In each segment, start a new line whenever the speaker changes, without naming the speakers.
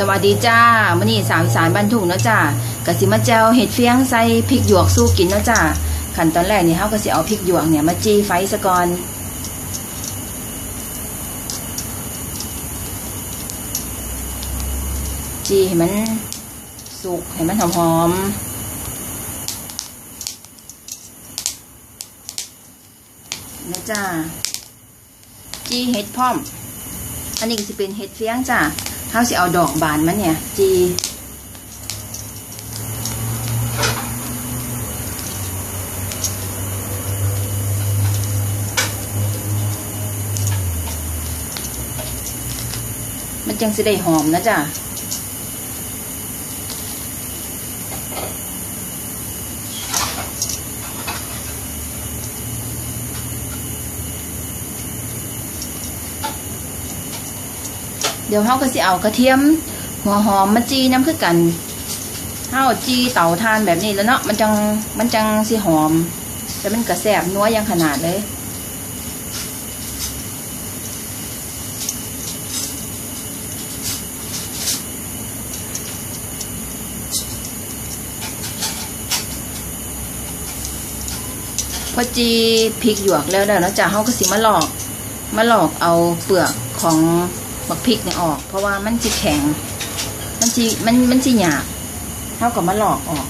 สวัสดีจ้ามื้อนี้สาวอีสานบ้านทุ่งเนาะจ้ากะสิมาแจวเห็ดเฟียงใส่พริกหยวกสู้กินเนาะจ้าขั้นตอนแรกนี่เฮาก็สิเอาพริกหยวกเนี่ยมาจี้ไฟซะก่อนจี้ให้มันสุกให้มันหอมๆนะจ้าจี้เห็ดพร้อม อันนี้ก็จะเป็นเห็ดเฟียงจ้า เขาสิเอาดอกบานมันเนี่ย จีมันจังสิได้หอมนะจ๊ะ เดี๋ยวเฮาก็สิเอากระเทียม หัวหอมมาจีน้ำคือกันเฮาจีเต่าทานแบบนี้แล้วเนาะมันจังมันจังสิหอมแต่มันกระแสบนัวยังขนาดเลยพอจีพริกหยวกแล้วแล้วเนาะจ้ะเฮาก็สิมาหลอก มาหลอกเอาเปลือกของ บักพริกเนี่ยออก เพราะว่ามันจีแข็ง มันจีมันมันจีหยาบเท่ากับมะหลอกออก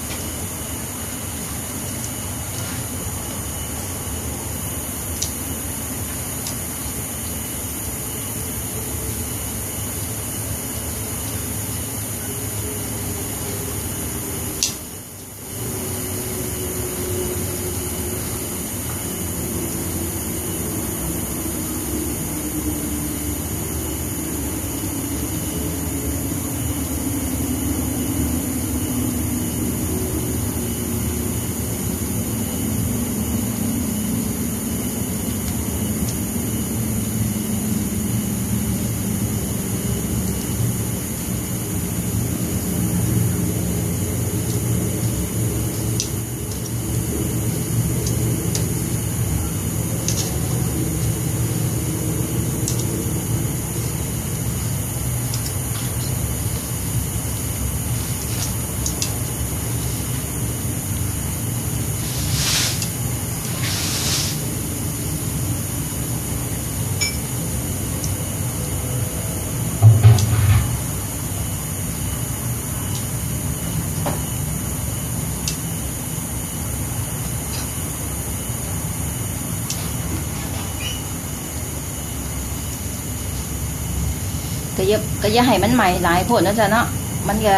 ก็อย่าก็อย่าให้มันใหม่หลายโพดนะจ๊ะเนาะมันก็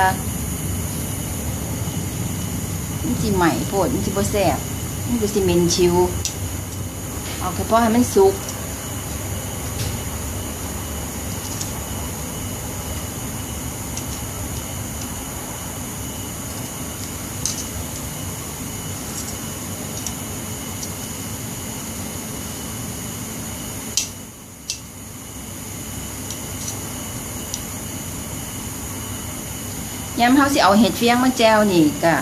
มันจีใหม่โพดมันสิบ่แสบมันก็สิเมนชิวเอาแค่พอให้มันสุก ย้ำเขาสิเอาเห็ดเฟียงมาแจวนี่ก็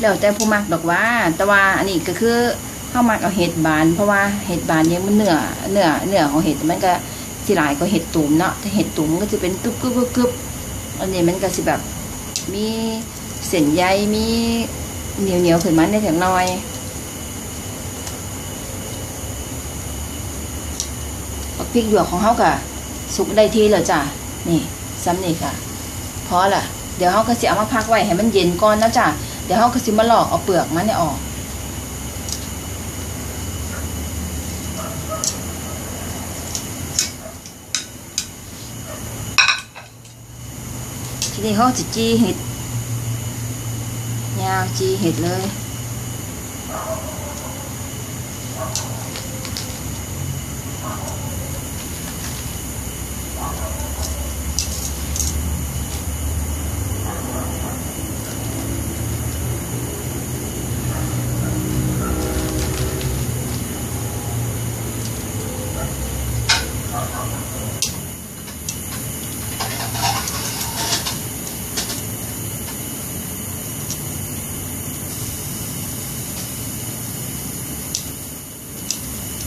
แล้วแต่ผู้มักดอกว่า แต่ว่าอันนี้ก็คือเขามักเอาเห็ดบาน เพราะว่าเห็ดบานเนี่ยมันเนื้อเนื้อเนื้อของเห็ดมันก็สิหลายกว่าเห็ดตุ่มเนาะแต่เห็ดตุ่มก็จะเป็นกึบกึบกึบกึบอันนี้มันก็สิแบบมีเส้นใยมีเหนียวเหนียวขึ้นมาในแถงน้อยบักพริกหยวกของเขาก็สุกได้ทีแล้วจ้ะนี่ซ้ำนี่ค่ะพอละ เดี๋ยวเขาก็สิเอามาพักไว้ให้มันเย็นก่อนนะจ้ะเดี๋ยวเขาก็สิมาหลอกเอาเปลือกมันเนี่ยออกทีนี้เขาจะจีเห็ดยาวจีเห็ดเลย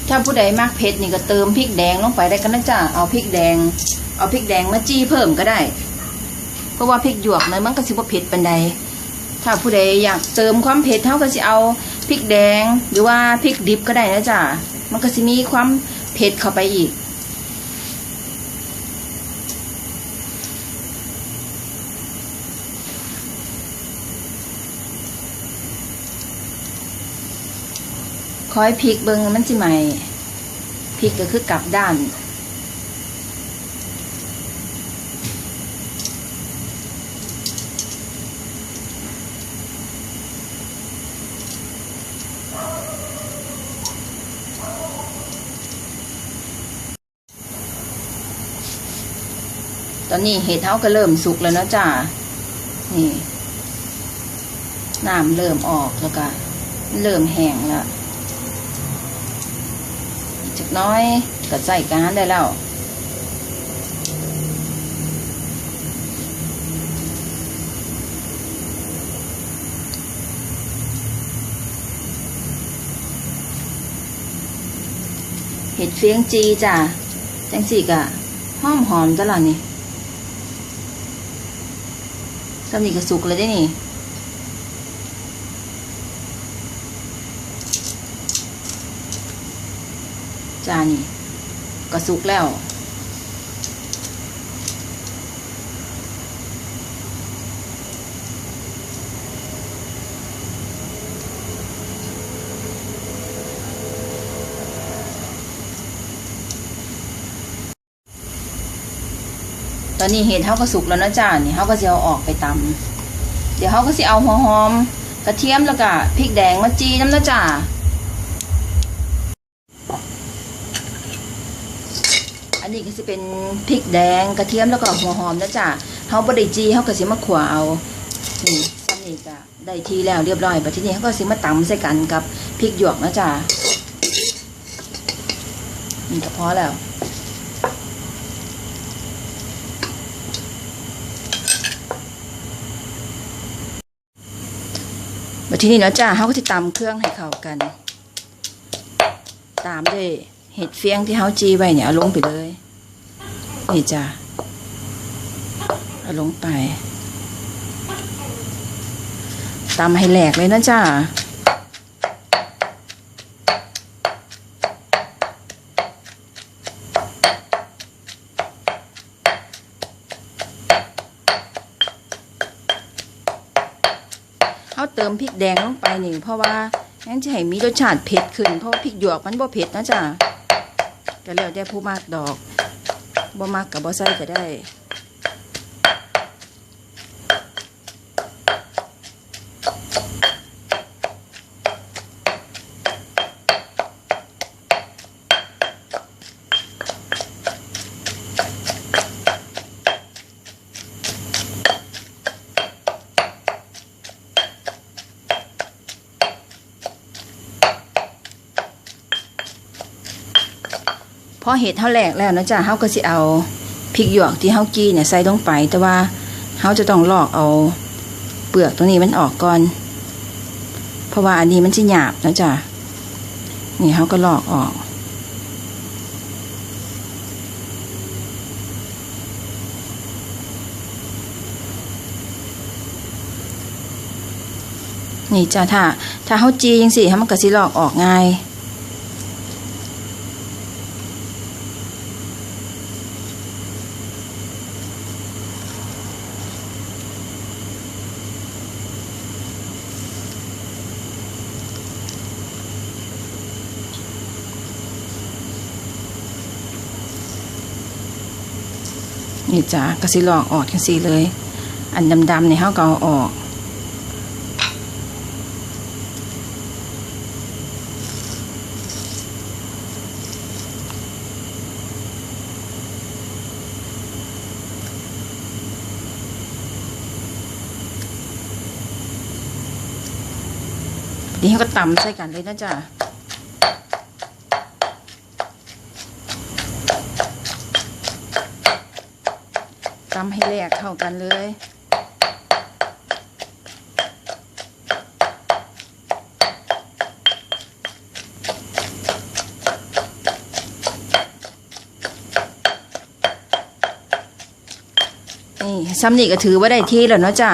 ถ้าผู้ใดมากเผ็ดนี่ก็เติมพริกแดงลงไปได้ก็นนะจ๊ะเอาพริกแดง เอาพริกแดงมาจี้เพิ่มก็ได้ เพราะว่าพริกหยวกเนี่ยมันก็สิบ่เผ็ดปันใดถ้าผู้ใดอยากเติมความเผ็ดเท่าก็สิเอาพริกแดง หรือว่าพริกดิบก็ได้นะจ๊ะมันก็สิมีความเผ็ดเข้าไปอีก คอยพริกเบิงมันสิใหม่พริกก็คือกลับด้าน ตอนนี้เห็ดเท้าก็เริ่มสุกแล้วนะจ้านี่น้ำเริ่มออกแล้วก็เริ่มแห้งแล้ว กน้อยก็ใส่การได้แล้วเห็ดเฟียงจีจ้ะจังสีกะหอมหอมตลอดนี่สำนีก็สุกเลยได้นี่ จานี่ก็สุกแล้ว ตอนนี้เห็ดเขาก็สุกแล้วนะจ้านี่เขาก็จะเอาออกไปตำเดี๋ยวเขาก็จะเอาหัวหอม กระเทียมแล้วก็พริกแดงมาจีน้ำนะจ้า อันนี้ก็จะเป็นพริกแดงกระเทียมแล้วก็หัวหอมนะจ้าเขาบดจีเขาก็สิมาขวาเอานี่ซ้ำนี่ก็ได้ทีแล้วเรียบร้อยบัดทีนี้เขาก็สิมาตำใส่กันกับพริกหยวกนะจ้านี่ก็พอแล้วบัดทีนี้นะจ้าเขาก็จะตำเครื่องให้เข้ากัน ตามด้วยเห็ดเฟียงที่เขาจีไว้เนี่ยลงไปเลย นี่จ้าเอาลงไปตำให้แหลกเลยนะจ้าเขาเติมพริกแดงลงไปนี่เพราะว่างั้นจะให้มีรสชาติเผ็ดขึ้น เพราะพริกหยวกมันบ่เผ็ดนะจ้าก็แล้วแต่ผู้มากดอก บ่มักกับบ่ใส่ก็ได้ อเห็ดเท่าแหลกแล้วนะจ๊ะเฮาก็สิเอาพริกหยวกที่เฮาจีเนี่ยใส่ลงไป แต่ว่าเฮาจะต้องลอกเอาเปลือกตรงนี้มันออกก่อน เพราะว่าอันนี้มันจะหยาบนะจ๊ะนี่เฮาก็ลอกออกนี่จ้ะถ้า ถ้าเฮาจีจังสิมันก็สิลอกออกง่าย นี่จ้ะก็สิลอกออกจังสีเลย อันดำๆเนี่ยเขาก็เอาออกนี่เขาก็ตำใส่กันเลยนะจ๊ะำให้แหลกเข้ากันเลยนี่ซ้ำนี่ก็ถือว่าได้ที่แล้วเนาะจ้า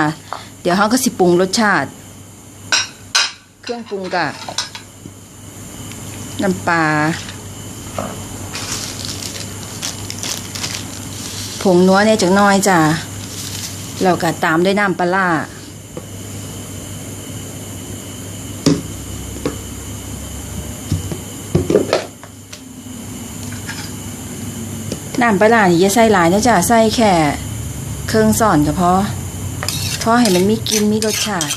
เดี๋ยวเขาก็สิปรุงรสชาติ เครื่องปรุงกะน้ำปลา ผงนัวเนี่ยจักน้อยจ้าแล้วก็ตามด้วยน้ำปลาน้ำปลาร้านี่อย่าใส่หลายนะจ้าใส่แค่เครื่องส่อนก็พอเพราะให้มันมีกลินมีรสชาติ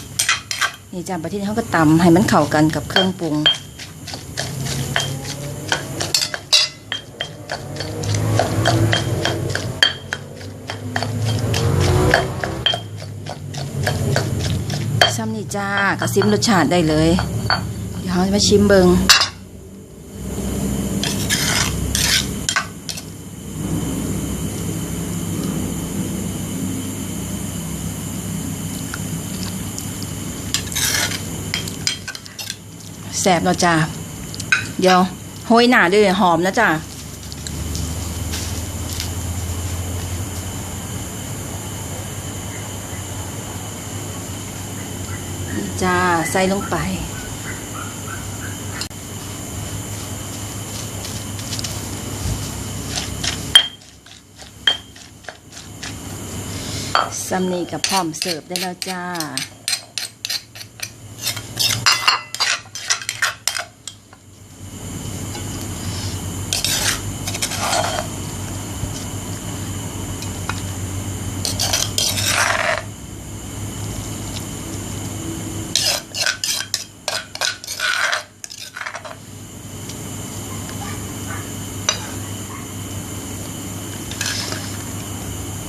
นี่จ้าประเทศเขาก็ตำให้มันเข้ากันกับเครื่องปรุง นี่จ้ากระซิมรสชาติได้เลย เดี๋ยวเราจะมาชิมเบิงแสบเนาะจ้าเดี๋ยวโหยหนาด้วยหอมนะจ้า จ้า ใส่ลงไปซัมนี่กับพร้อมเสิร์ฟได้แล้วจ้า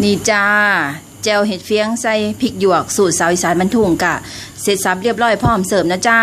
นี่จ้าแจวเห็ดเฟียงใส่พริกหยวกสูตรสาวอีสานบรรทุงกะ เสร็จสับเรียบร้อยพร้อมเสิร์ฟนะจ้า